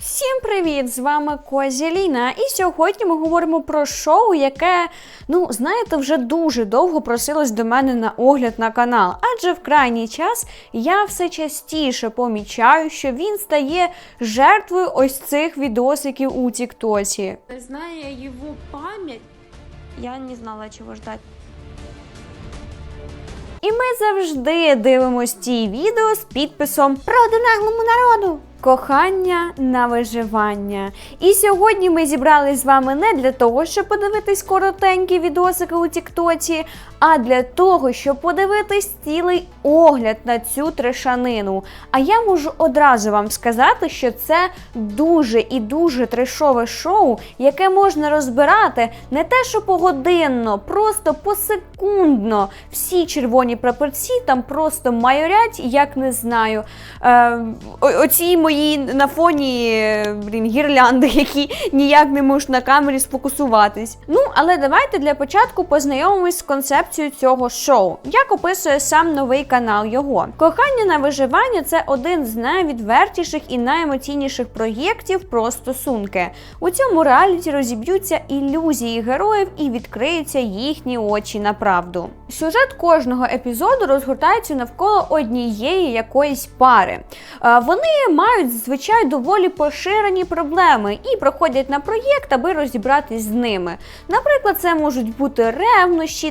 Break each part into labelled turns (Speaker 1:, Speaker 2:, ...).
Speaker 1: Всім привіт! З вами Козіліна. І сьогодні ми говоримо про шоу, яке, ну, знаєте, вже дуже довго просилось до мене на огляд на канал. Адже в крайній час я все частіше помічаю, що він стає жертвою ось цих відосиків у Тіктоці.
Speaker 2: Зная его память, я не знала, чего ждать.
Speaker 1: І ми завжди дивимось ті відео з підписом Проти наглому народу. Кохання на виживання. І сьогодні ми зібрались з вами не для того, щоб подивитись коротенькі відосики у Тіктоці, а для того, щоб подивитись цілий огляд на цю трешанину. А я можу одразу вам сказати, що це дуже і дуже трешове шоу, яке можна розбирати не те, що погодинно, просто посекундно. Всі червоні прапорці там просто майорять, як не знаю. Е, оці мої на фоні блін, гірлянди, які ніяк не можуть на камері сфокусуватись. Ну, але давайте для початку познайомимось з концепцією цього шоу. Як описує сам новий канал його. Кохання на виживання це один з найвідвертіших і найемоційніших проєктів про стосунки. У цьому реаліті розіб'ються ілюзії героїв і відкриються їхні очі на правду. Сюжет кожного епізоду розгортається навколо однієї якоїсь пари. Е, Вони мають зазвичай доволі поширені проблеми і проходять на проєкт, аби розібратись з ними. Наприклад, це можуть бути ревнощі,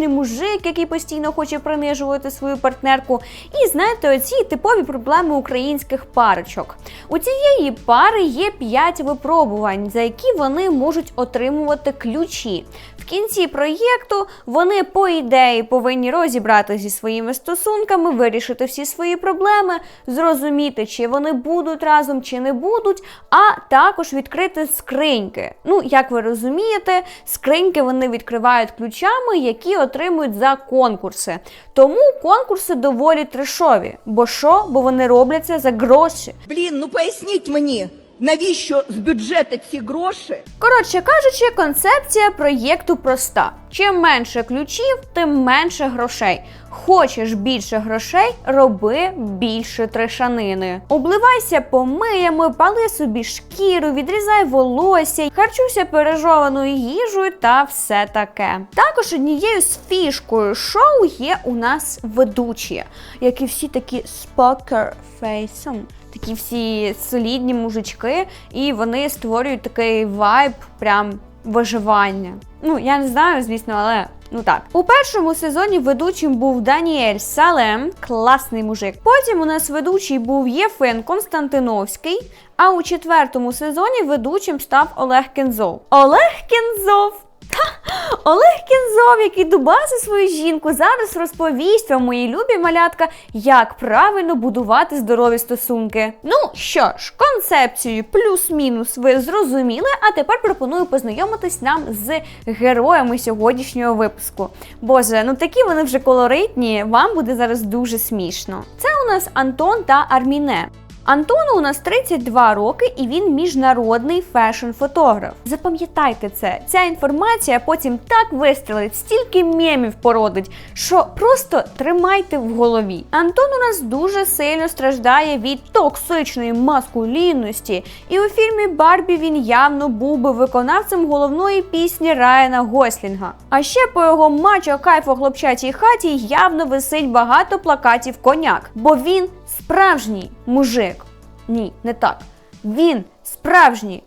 Speaker 1: токсичний мужик, який постійно хоче принижувати свою партнерку, і знаєте, оці типові проблеми українських парочок. У цієї пари є 5 випробувань, за які вони можуть отримувати ключі. Кінці проєкту вони, по ідеї, повинні розібратися зі своїми стосунками, вирішити всі свої проблеми, зрозуміти, чи вони будуть разом, чи не будуть, а також відкрити скриньки. Ну, як ви розумієте, скриньки вони відкривають ключами, які отримують за конкурси. Тому конкурси доволі трешові. Бо що? Бо вони робляться за гроші.
Speaker 3: Блін, ну поясніть мені, навіщо з бюджету ці гроші?
Speaker 1: Коротше кажучи, концепція проєкту проста: чим менше ключів, тим менше грошей. Хочеш більше грошей, роби більше трешанини. Обливайся помиями, пали собі шкіру, відрізай волосся, харчуйся пережованою їжею та все таке. Також однією з фішкою шоу є у нас ведучі, які всі такі з покерфейсом. Такі всі солідні мужички, і вони створюють такий вайб прям виживання. Ну, я не знаю, звісно, але ну так. У першому сезоні ведучим був Даніель Салем, класний мужик. Потім у нас ведучий був Єфен Константиновський. А у четвертому сезоні ведучим став Олег Кензов. Олег Кензов! Ха! Олег Кінзов, який дубасив свою жінку, зараз розповість вам, мої любі малятка, як правильно будувати здорові стосунки. Ну що ж, концепцію плюс-мінус ви зрозуміли, а тепер пропоную познайомитись нам з героями сьогоднішнього випуску. Боже, ну такі вони вже колоритні, вам буде зараз дуже смішно. Це у нас Антон та Арміне. Антону у нас 32 роки і він міжнародний фешн-фотограф. Запам'ятайте це, ця інформація потім так вистрілить, стільки мемів породить, що просто тримайте в голові. Антон у нас дуже сильно страждає від токсичної маскулінності, і у фільмі Барбі він явно був би виконавцем головної пісні Райана Гослінга. А ще по його мачо кайфо хлопчачій хаті явно висить багато плакатів коняк, бо він справжній мужик. Ні, не так. Він справжній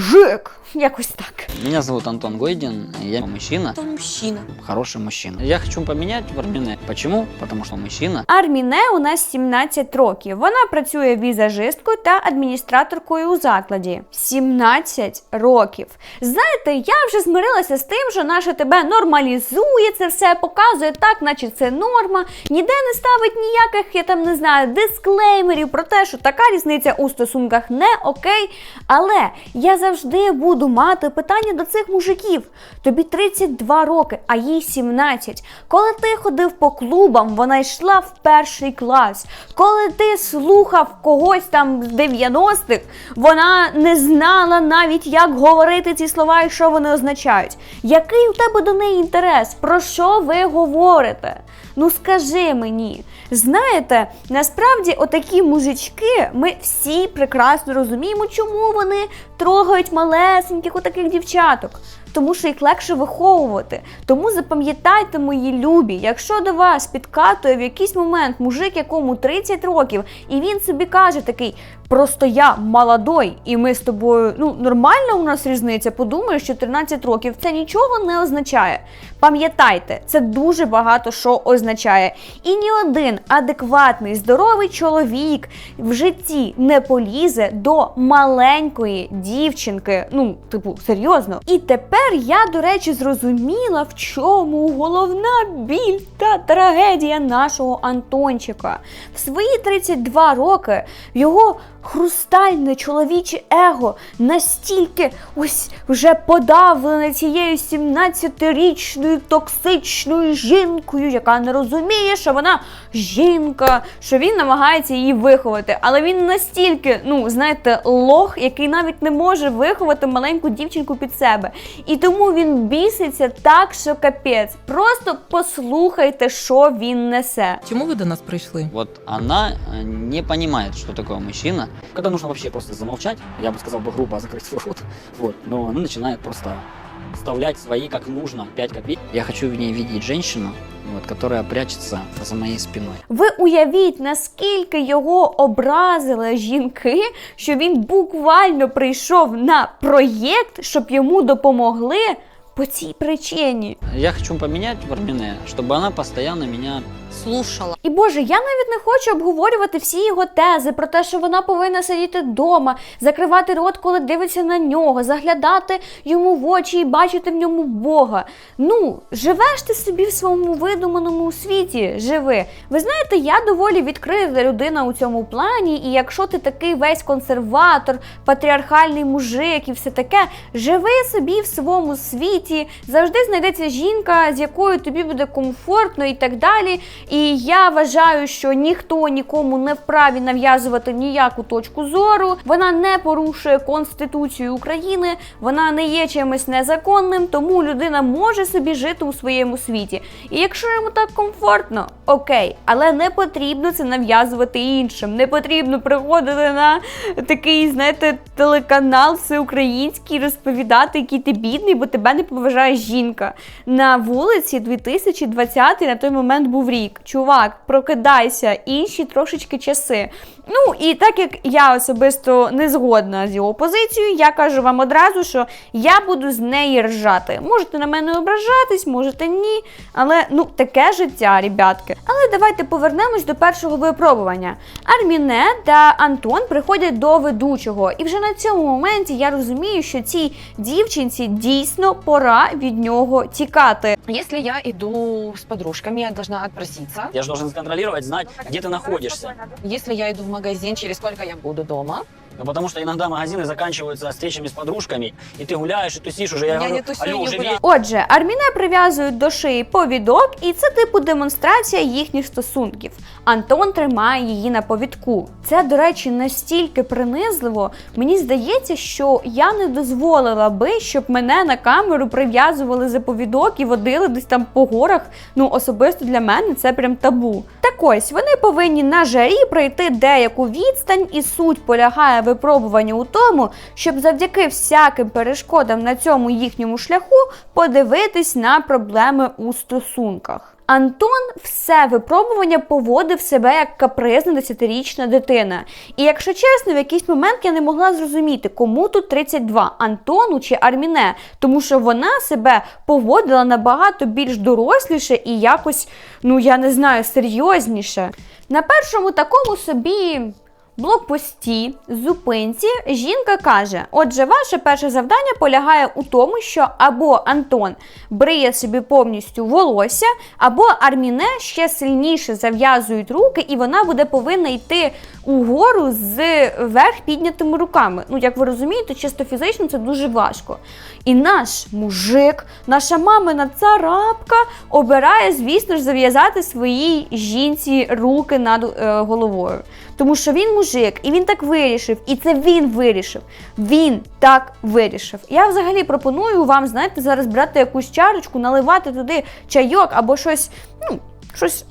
Speaker 1: мужик. Якось так.
Speaker 4: Меня зовут Антон Гойдин, я мужчина,
Speaker 2: Он мужчина.
Speaker 4: хороший мужчина. Я хочу поменять в Армине. Почему? Потому что мужчина.
Speaker 1: Арміне у нас 17 років. Вона працює візажисткою та адміністраторкою у закладі. 17 років. Знаєте, я вже змирилася з тим, що наше тебе нормалізує це все, показує так, наче це норма. Ніде не ставить ніяких, я там не знаю, дисклеймерів про те, що така різниця у стосунках не окей. Але я завжди буду мати питання до цих мужиків. Тобі 32 роки, а їй 17. Коли ти ходив по клубам, вона йшла в перший клас. Коли ти слухав когось там з 90-х, вона не знала навіть, як говорити ці слова і що вони означають. Який у тебе до неї інтерес? Про що ви говорите? Ну скажи мені, знаєте, насправді отакі мужички, ми всі прекрасно розуміємо, чому вони трогають малесеньких отаких дівчаток. Тому що їх легше виховувати. Тому запам'ятайте, мої любі, якщо до вас підкатує в якийсь момент мужик, якому 30 років, і він собі каже такий: просто я молодой, і ми з тобою, ну нормальна у нас різниця, подумаєш, 14 років, це нічого не означає. Пам'ятайте, це дуже багато що означає. І ні один адекватний, здоровий чоловік в житті не полізе до маленької дівчинки. Ну, типу, серйозно. І тепер я, до речі, зрозуміла, в чому головна біль та трагедія нашого Антончика. В свої 32 роки його хрустальне чоловіче его настільки ось вже подавлене цією 17-річною токсичною жінкою, яка не розуміє, що вона жінка, що він намагається її виховати. Але він настільки, ну знаєте, лох, який навіть не може виховати маленьку дівчинку під себе. І тому він біситься так, що капець. Просто послухайте, що він несе.
Speaker 5: Чому ви до нас прийшли?
Speaker 4: Вот она э, не понимает, что такое мужчина. Когда нужно вообще просто замолчать, я бы сказал бы грубо закрыть свой рот. Вот. Но она начинает просто вставлять свои как нужно, 5 копеек. Я хочу в ней видеть женщину, вот, которая прячется за моей спиной.
Speaker 1: Ви уявіть, наскільки його образили жінки, що він буквально прийшов на проєкт, щоб йому допомогли по цій причині.
Speaker 4: Я хочу поменять в Армине, чтобы она постоянно меня
Speaker 5: Слушала.
Speaker 1: І Боже, я навіть не хочу обговорювати всі його тези про те, що вона повинна сидіти вдома, закривати рот, коли дивиться на нього, заглядати йому в очі і бачити в ньому Бога. Ну, живеш ти собі в своєму видуманому світі, живи. Ви знаєте, я доволі відкрита людина у цьому плані, і якщо ти такий весь консерватор, патріархальний мужик і все таке, живи собі в своєму світі, завжди знайдеться жінка, з якою тобі буде комфортно і так далі. І я вважаю, що ніхто нікому не вправі нав'язувати ніяку точку зору. Вона не порушує Конституцію України, вона не є чимось незаконним, тому людина може собі жити у своєму світі. І якщо йому так комфортно, окей, але не потрібно це нав'язувати іншим. Не потрібно приходити на такий, знаєте, телеканал всеукраїнський, розповідати, який ти бідний, бо тебе не поважає жінка. На вулиці 2020 на той момент був рік. Чувак, прокидайся, інші трошечки часи. Ну і так як я особисто не згодна з його позицією, я кажу вам одразу, що я буду з неї ржати. Можете на мене ображатись, можете ні. Але ну таке життя, ребятки. Але давайте повернемось до першого випробування. Арміне та Антон приходять до ведучого, і вже на цьому моменті я розумію, що цій дівчинці дійсно пора від нього тікати.
Speaker 6: Если я иду с подружками, я должна отпроситься.
Speaker 4: Я же должен контролировать, знать, где ты находишься.
Speaker 6: Если я иду в магазин, через сколько я буду дома.
Speaker 4: Ну, потому что иногда магазины заканчиваются встречами с подружками, и ты гуляешь, и тусишь уже. Я,
Speaker 6: Я
Speaker 4: говорю,
Speaker 6: не тусю,
Speaker 4: алло,
Speaker 6: не
Speaker 4: уже
Speaker 6: гуляю.
Speaker 4: вечер.
Speaker 1: Отже, Арміне прив'язують до шиї повідок, і це типу демонстрація їхніх стосунків. Антон тримає її на повідку. Це, до речі, настільки принизливо. Мені здається, що я не дозволила би, щоб мене на камеру прив'язували за повідок і водили десь там по горах. Ну, особисто для мене це прям табу. Так ось вони повинні на жарі пройти деяку відстань, і суть полягає випробування у тому, щоб завдяки всяким перешкодам на цьому їхньому шляху подивитись на проблеми у стосунках. Антон все випробування поводив себе як капризна десятирічна дитина. І якщо чесно, в якийсь момент я не могла зрозуміти, кому тут 32, Антону чи Арміне, тому що вона себе поводила набагато більш доросліше і якось, ну я не знаю, серйозніше. На першому такому собі блокпості, зупинці, жінка каже: Отже, ваше перше завдання полягає у тому, що або Антон бриє собі повністю волосся, або Арміне ще сильніше зав'язують руки, і вона буде повинна йти угору з вверх піднятими руками. Ну, як ви розумієте, чисто фізично це дуже важко. І наш мужик, наша мамина царапка обирає, звісно ж, зав'язати своїй жінці руки над е, головою. Тому що він мужик, і він так вирішив, і це він вирішив. Він так вирішив. Я взагалі пропоную вам, знаєте, зараз брати якусь чарочку, наливати туди чайок або щось. Ну, щось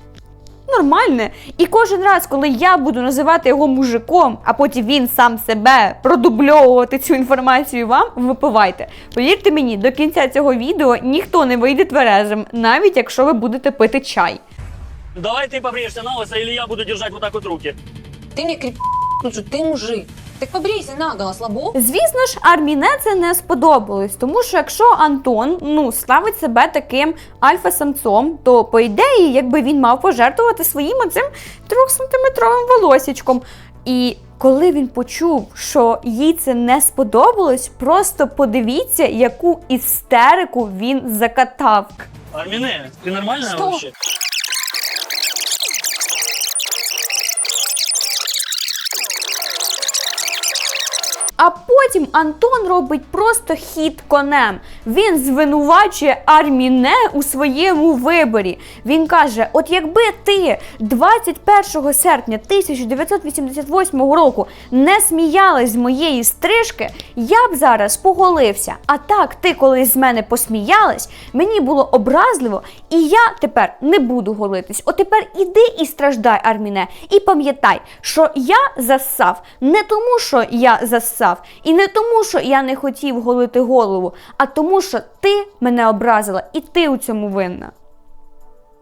Speaker 1: нормальне. І кожен раз, коли я буду називати його мужиком, а потім він сам себе продубльовувати цю інформацію вам, випивайте. Повірте мені, до кінця цього відео ніхто не вийде тверезим, навіть якщо ви будете пити чай.
Speaker 4: Давай ты побреешься на лысо, или я буду держать вот так вот руки.
Speaker 5: Ты мне креп... Ну что, ты мужик. Так побрейся наголо, слабо.
Speaker 1: Звісно ж, Арміне це не сподобалось, тому що якщо Антон ну ставить себе таким альфа-самцом, то по ідеї, якби він мав пожертвувати своїм оцим трьохсантиметровим волосічком. І коли він почув, що їй це не сподобалось, просто подивіться, яку істерику він закатав.
Speaker 4: Армине, ты нормальная
Speaker 5: Что?
Speaker 1: А потім Антон робить просто хід конем. Він звинувачує Арміне у своєму виборі. Він каже: От якби ти 21 серпня 1988 року не сміялась з моєї стрижки, я б зараз поголився. А так, ти колись з мене посміялась, мені було образливо, і я тепер не буду голитись. От тепер іди і страждай, Арміне, і пам'ятай, що я зассав не тому, що я зассав, і не тому, що я не хотів голити голову, а тому, що ти мене образила, і ти у цьому винна.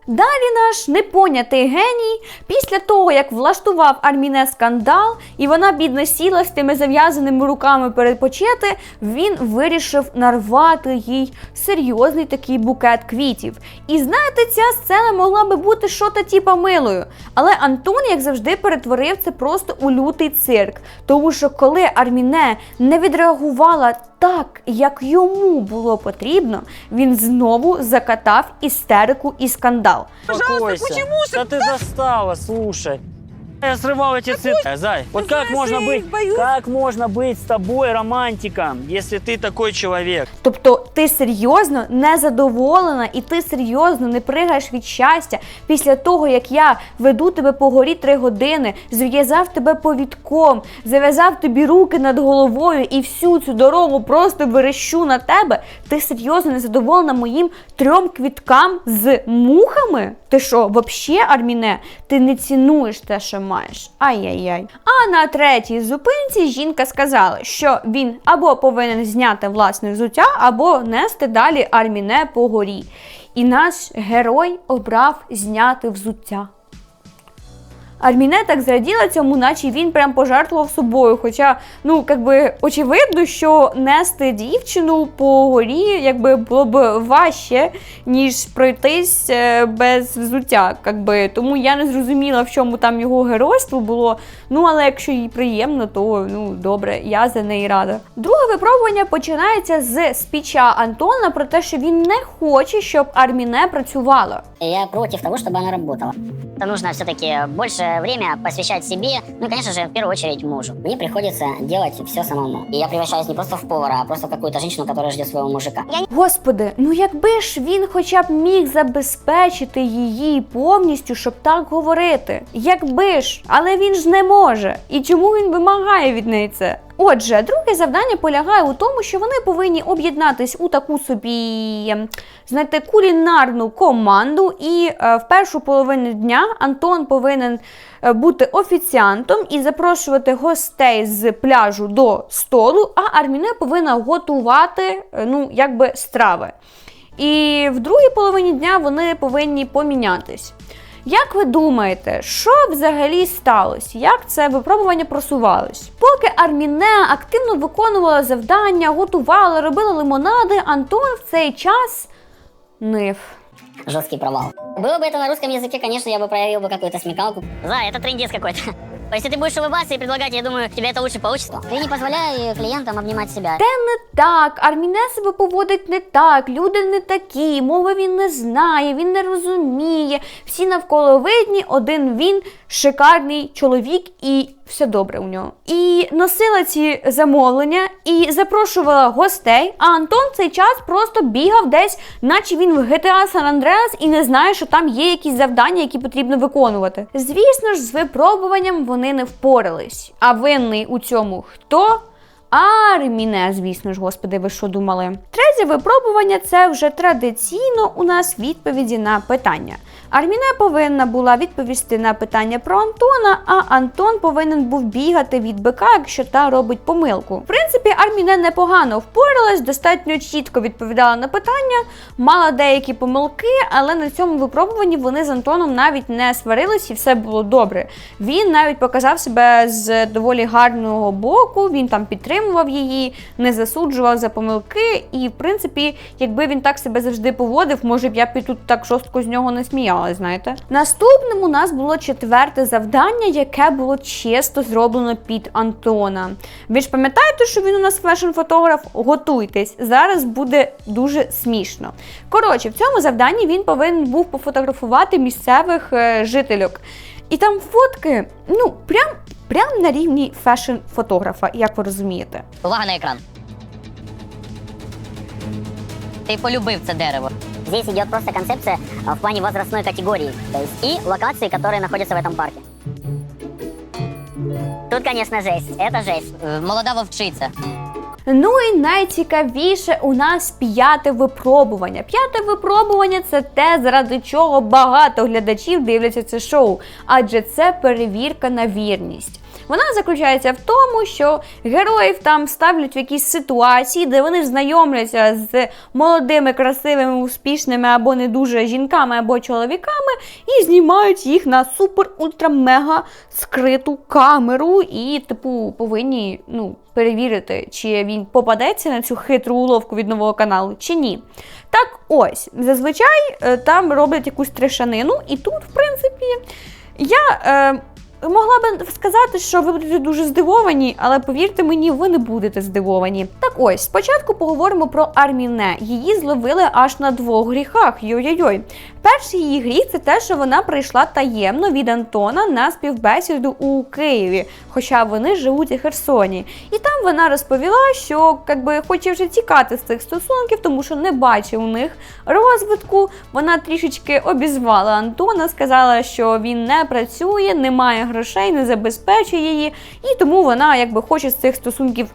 Speaker 1: Далі наш непонятий геній, після того, як влаштував Арміне скандал, і вона бідно сіла з тими зав'язаними руками передпочити, він вирішив нарвати їй серйозний такий букет квітів. І знаєте, ця сцена могла би бути що-то типа милою. Але Антон, як завжди, перетворив це просто у лютий цирк. Тому що коли Арміне не відреагувала так, як йому було потрібно, він знову закатав істерику і скандал.
Speaker 4: Пожалуйста, почему же? Да ты застала, слушай. Я срывал эти цветы. Зай, вот как можно быть, как можно быть с тобой романтиком, если ты такой человек?
Speaker 1: Тобто ти серйозно не задоволена і ти серйозно не пригаєш від щастя після того, як я веду тебе по горі три години, зв'язав тебе повідком, зав'язав тобі руки над головою і всю цю дорогу просто верещу на тебе. Ти серйозно не задоволена моїм трьом квіткам з мухами? Ти що, вообще, Арміне, ти не цінуєш те, що маєш? Ай-яй-яй. А на третій зупинці жінка сказала, що він або повинен зняти власне взуття, або нести далі Арміне по горі. І наш герой обрав зняти взуття. Арміне так зраділа цьому, наче він прям пожертвував собою. Хоча, ну, якби очевидно, що нести дівчину по горі якби було б важче, ніж пройтись е, без взуття. Якби. Тому я не зрозуміла, в чому там його геройство було. Ну, але якщо їй приємно, то ну добре, я за неї рада. Друге випробування починається з спіча Антона про те, що він не хоче, щоб Арміне працювала.
Speaker 7: Я против того, чтобы она работала. Нужно все-таки больше время посвящать себе, ну и, конечно же, в первую очередь мужу. Мне приходится делать все самому. И я превращаюсь не просто в повара, а просто в какую-то женщину, которая ждет своего мужика.
Speaker 1: Господи, ну якби ж він хоча б міг забезпечити її повністю, щоб так говорити. Якби ж, але він ж не може. І чому він вимагає від неї це? Отже, друге завдання полягає у тому, що вони повинні об'єднатись у таку собі, знаєте, кулінарну команду. І е, в першу половину дня Антон повинен е, бути офіціантом і запрошувати гостей з пляжу до столу, а Арміне повинна готувати е, ну, якби страви. І в другій половині дня вони повинні помінятись. Як ви думаєте, що взагалі сталося? Як це випробування просувалось? Поки Арміне активно виконувала завдання, готувала, робила лимонади, Антон в цей час нив.
Speaker 7: Жесткий провал. Было бы это на русском языке, конечно, я бы проявил бы какую-то смекалку. Зай, это трендец какой-то. Если ты будешь улыбаться и предлагать, я думаю, тебе это лучше получится. Ты не позволяй клиентам обнимать себя.
Speaker 1: Те не так, Арміне себе поводить не так, люди не такі, мови він не знає, він не розуміє. Всі навколо видні, один він шикарний чоловік і все добре у нього. І носила ці замовлення і запрошувала гостей. А Антон цей час просто бігав десь, наче він в GTA San Andreas і не знає, що там є якісь завдання, які потрібно виконувати. Звісно ж, з випробуванням вони не впорались. А винний у цьому хто? Арміне, звісно ж, господи, ви що думали? Третє випробування це вже традиційно у нас відповіді на питання. Арміне повинна була відповісти на питання про Антона, а Антон повинен був бігати від бика, якщо та робить помилку. В принципі, Арміне непогано впоралась, достатньо чітко відповідала на питання, мала деякі помилки, але на цьому випробуванні вони з Антоном навіть не сварились і все було добре. Він навіть показав себе з доволі гарного боку, він там підтримував її, не засуджував за помилки. І, в принципі, якби він так себе завжди поводив, може б я б тут так жорстко з нього не сміялась, знаєте. Наступним у нас було четверте завдання, яке було чисто зроблено під Антона. Ви ж пам'ятаєте, що він у нас фешн-фотограф? Готуйтесь, зараз буде дуже смішно. Коротше, в цьому завданні він повинен був пофотографувати місцевих е, жительок. І там фотки, ну, прям, прям на рівні фешн-фотографа, як ви розумієте.
Speaker 7: Увага на екран. Ти полюбив це дерево. Здесь идет просто концепция а, в плане возрастной категории, то есть и локации, которые находятся в этом парке. Тут, конечно, жесть. Это жесть. Молода вовчиця.
Speaker 1: Ну і найцікавіше у нас п'яте випробування. П'яте випробування це те, заради чого багато глядачів дивляться це шоу, адже це перевірка на вірність. Вона заключається в тому, що героїв там ставлять в якісь ситуації, де вони знайомляться з молодими, красивими, успішними або не дуже жінками або чоловіками, і знімають їх на супер-ультра-мега скриту камеру, і, типу, повинні ну, перевірити, чи він попадеться на цю хитру уловку від нового каналу, чи ні. Так ось, зазвичай е, там роблять якусь трешанину, і тут, в принципі, я. Е, Могла би сказати, що ви будете дуже здивовані, але повірте мені, ви не будете здивовані. Так ось, спочатку поговоримо про Арміне. Її зловили аж на двох гріхах. Йой-йой-йой. Перший її гріх це те, що вона прийшла таємно від Антона на співбесіду у Києві, хоча вони живуть у Херсоні. І там вона розповіла, що якби хоче вже тікати з цих стосунків, тому що не бачить у них розвитку. Вона трішечки обізвала Антона, сказала, що він не працює, не має грошей, не забезпечує її, і тому вона якби хоче з цих стосунків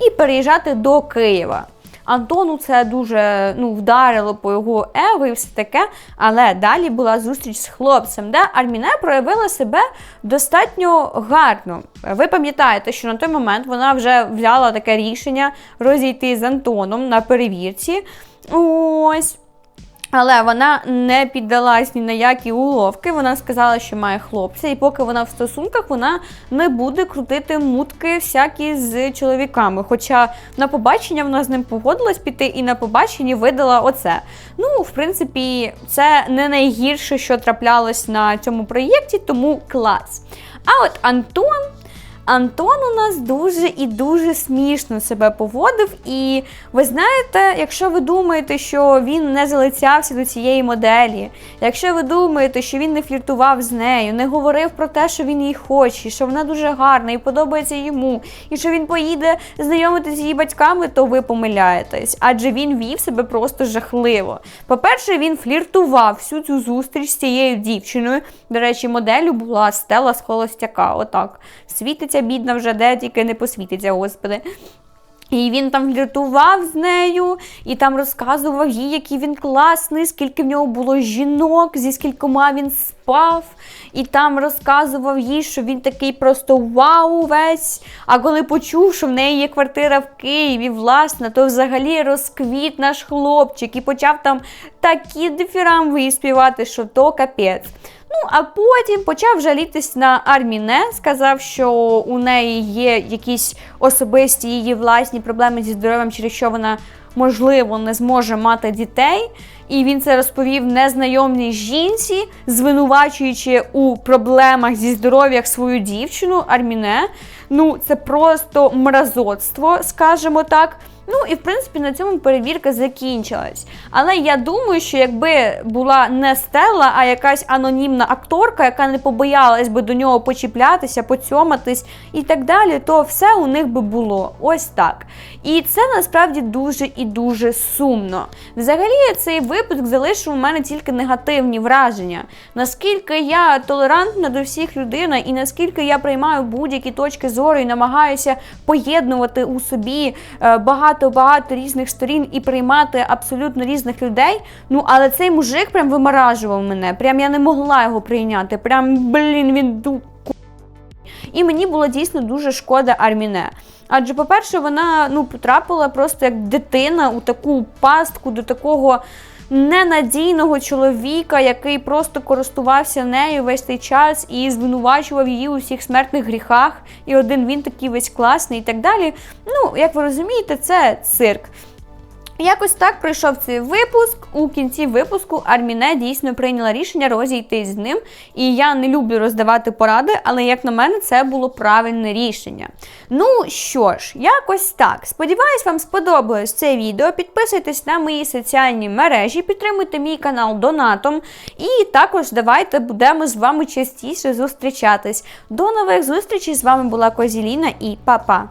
Speaker 1: і переїжджати до Києва. Антону це дуже ну, вдарило по його его і все таке. Але далі була зустріч з хлопцем, де Арміне проявила себе достатньо гарно. Ви пам'ятаєте, що на той момент вона вже взяла таке рішення розійти з Антоном на перевірці. Ось. Але вона не піддалась ні на які уловки. Вона сказала, що має хлопця, і поки вона в стосунках, вона не буде крутити мутки всякі з чоловіками. Хоча на побачення вона з ним погодилась піти, і на побаченні видала оце. Ну, в принципі, це не найгірше, що траплялось на цьому проєкті, тому клас. А от Антон. Антон у нас дуже і дуже смішно себе поводив. І ви знаєте, якщо ви думаєте, що він не залицявся до цієї моделі, якщо ви думаєте, що він не фліртував з нею, не говорив про те, що він її хоче, що вона дуже гарна і подобається йому, і що він поїде знайомитися з її батьками, то ви помиляєтесь. Адже він вів себе просто жахливо. По-перше, він фліртував всю цю зустріч з цією дівчиною. До речі, моделлю була Стела з холостяка. Отак. Світиться бідна вже, де тільки не посвітиться, господи. І він там фліртував з нею, і там розказував їй, який він класний, скільки в нього було жінок, зі скількома він спав. І там розказував їй, що він такий просто вау весь. А коли почув, що в неї є квартира в Києві, власна, то взагалі розквіт наш хлопчик і почав там такі дифірамби співати, що то капець. Ну, а потім почав жалітись на Арміне, сказав, що у неї є якісь особисті її власні проблеми зі здоров'ям, через що вона, можливо, не зможе мати дітей. І він це розповів незнайомій жінці, звинувачуючи у проблемах зі здоров'ям свою дівчину Арміне. Ну, це просто мразоцтво, скажімо так. Ну і в принципі на цьому перевірка закінчилась. Але я думаю, що якби була не Стелла, а якась анонімна акторка, яка не побоялась би до нього почіплятися, поцьоматись і так далі, то все у них би було ось так. І це насправді дуже і дуже сумно. Взагалі, цей випуск залишив у мене тільки негативні враження. Наскільки я толерантна до всіх людина, і наскільки я приймаю будь-які точки зору і намагаюся поєднувати у собі е, багато-багато різних сторін і приймати абсолютно різних людей. Ну, але цей мужик прям вимаражував мене. Прям я не могла його прийняти. Прям, блін, він ду. І мені було дійсно дуже шкода Арміне. Адже, по-перше, вона ну, потрапила просто як дитина у таку пастку до такого ненадійного чоловіка, який просто користувався нею весь цей час і звинувачував її у всіх смертних гріхах. І один він такий весь класний і так далі. Ну, як ви розумієте, це цирк. Якось так пройшов цей випуск. У кінці випуску Арміне дійсно прийняла рішення розійтись з ним. І я не люблю роздавати поради, але як на мене, це було правильне рішення. Ну що ж, якось так. Сподіваюсь, вам сподобалось це відео. Підписуйтесь на мої соціальні мережі, підтримуйте мій канал донатом. І також давайте будемо з вами частіше зустрічатись. До нових зустрічей! З вами була Козіліна і па-па!